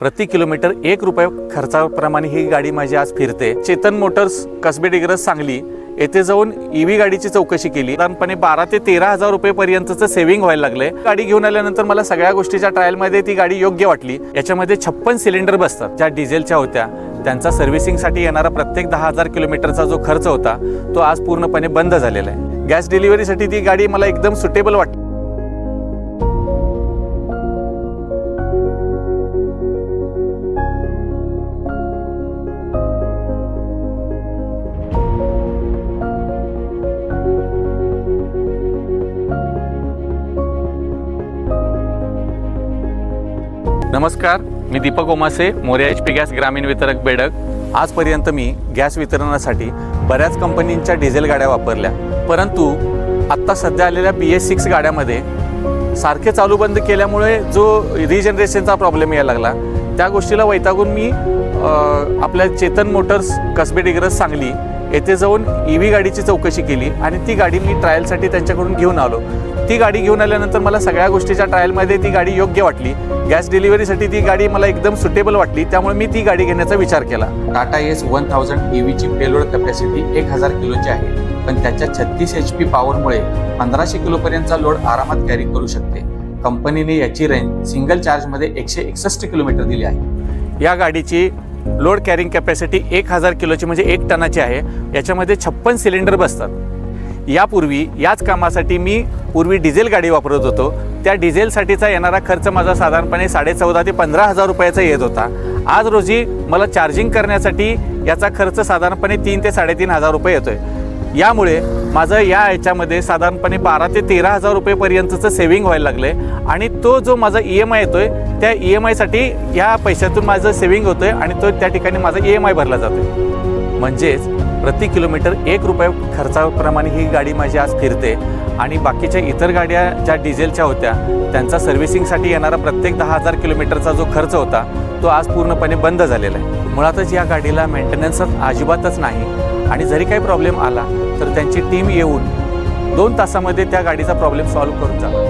प्रति किलोमीटर एक रुपये खर्चाप्रमाणे ही गाडी माझी आज फिरते. चेतन मोटर्स कसबे डिग्रस सांगली येथे जाऊन ईव्ही गाडीची चौकशी केली. साधारणपणे बारा ते तेरा हजार रुपये पर्यंतचं सेव्हिंग व्हायला लागले गाडी घेऊन आल्यानंतर मला सगळ्या गोष्टीच्या ट्रायलमध्ये ती गाडी योग्य वाटली. याच्यामध्ये छप्पन सिलेंडर बसतात. ज्या डिझेलच्या होत्या. त्यांचा सर्व्हिसिंगसाठी येणारा प्रत्येक दहा हजार किलोमीटरचा जो खर्च होता तो आज पूर्णपणे बंद झालेला आहे. गॅस डिलिव्हरीसाठी ती गाडी मला एकदम सुटेबल वाटते नमस्कार मी Deepak Omase Morya H P gas ग्रामीण वितरक बेडक. आजपर्यंत मी गॅस वितरणासाठी बऱ्याच कंपनींच्या डिझेल गाड्या वापरल्या. परंतु आत्ता सध्या आलेल्या बी एस सिक्स गाड्यामध्ये सारखे चालू बंद केल्यामुळे जो रिजनरेशनचा प्रॉब्लेम यायला लागला त्या गोष्टीला वैतागून मी आपल्या चेतन मोटर्स कसबे डिग्रस सांगली येथे जाऊन ई व्ही गाडीची चौकशी केली आणि ती गाडी मी ट्रायलसाठी त्यांच्याकडून घेऊन आलो. ती गाडी घेऊन आल्यानंतर मला सगळ्या गोष्टीच्या ट्रायलमध्ये ती गाडी योग्य वाटली. गॅस डिलिव्हरीसाठी ती गाडी मला एकदम सुटेबल वाटली त्यामुळे मी ती गाडी घेण्याचा विचार केला. Tata Ace one thousand E व्हीची payload capacity एक हजार किलोची आहे पण त्याच्या छत्तीस एच पी पॉवरमुळे पंधराशे किलोपर्यंतचा लोड आरामात कॅरी करू शकते. कंपनीने याची रेंज सिंगल चार्जमध्ये एकशे एकसष्ट किलोमीटर दिली आहे. या गाडीची लोड कॅरिंग कॅपॅसिटी एक हजार किलोची म्हणजे एक टनाची आहे. याच्यामध्ये छप्पन सिलेंडर बसतात. यापूर्वी याच कामासाठी मी पूर्वी डिझेल गाडी वापरत होतो. त्या डिझेलसाठीचा येणारा खर्च माझा साधारणपणे साडेचौदा ते पंधरा हजार रुपयाचा येत होता. आज रोजी मला चार्जिंग करण्यासाठी याचा खर्च साधारणपणे तीन ते साडेतीन हजार रुपये येतो आहे यामुळे माझं या याच्यामध्ये साधारणपणे बारा ते तेरा हजार रुपयेपर्यंतचं सेव्हिंग व्हायला लागले. आणि तो जो माझा ई एम आय येतोय त्या ई एम आयसाठी या पैशातून माझं सेव्हिंग होतोय आणि तो त्या ठिकाणी माझा ई एम आय भरला जातोय. म्हणजेच प्रति किलोमीटर एक रुपये खर्चाप्रमाणे ही गाडी माझी आज फिरते. आणि बाकीच्या इतर गाड्या ज्या डिझेलच्या होत्या त्यांचा सर्व्हिसिंगसाठी येणारा प्रत्येक दहा हजार किलोमीटरचा जो खर्च होता तो आज पूर्णपणे बंद झालेला आहे. मुळातच या गाडीला मेंटेनन्स अजिबातच नाही. आणि जरी काही प्रॉब्लेम आला तर त्यांची टीम येऊन दोन तासामध्ये त्या गाडीचा प्रॉब्लेम सॉल्व्ह करून जातात